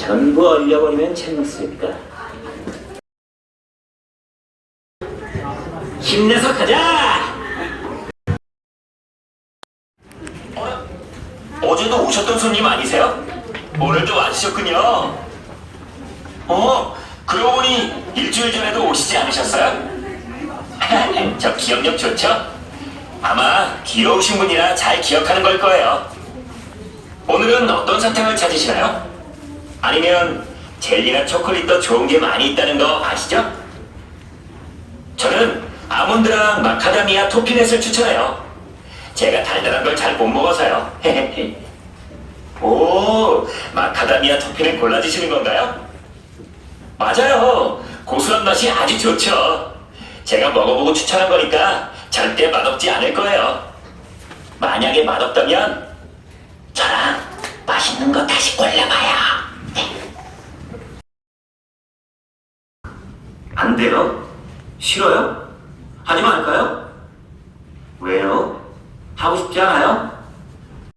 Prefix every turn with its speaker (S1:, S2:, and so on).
S1: 전부 얼려버리면 재밌을까? 힘내서 가자! 어? 어제도 오셨던 손님 아니세요? 오늘도 와주셨군요. 어, 그러고 보니 일주일 전에도 오시지 않으셨어요? 저 기억력 좋죠? 아마 귀여우신 분이라 잘 기억하는 걸 거예요. 오늘은 어떤 사탕을 찾으시나요? 아니면 젤리나 초콜릿도 좋은 게 많이 있다는 거 아시죠? 저는 아몬드랑 마카다미아 토피넷을 추천해요. 제가 달달한 걸 잘 못 먹어서요. 오, 마카다미아 토피넷 골라주시는 건가요? 맞아요. 고소한 맛이 아주 좋죠. 제가 먹어보고 추천한 거니까 절대 맛없지 않을 거예요. 만약에 맛없다면 저랑 맛있는 거 다시 골라봐요. 안 돼요? 싫어요? 하지 말까요? 왜요? 하고 싶지 않아요?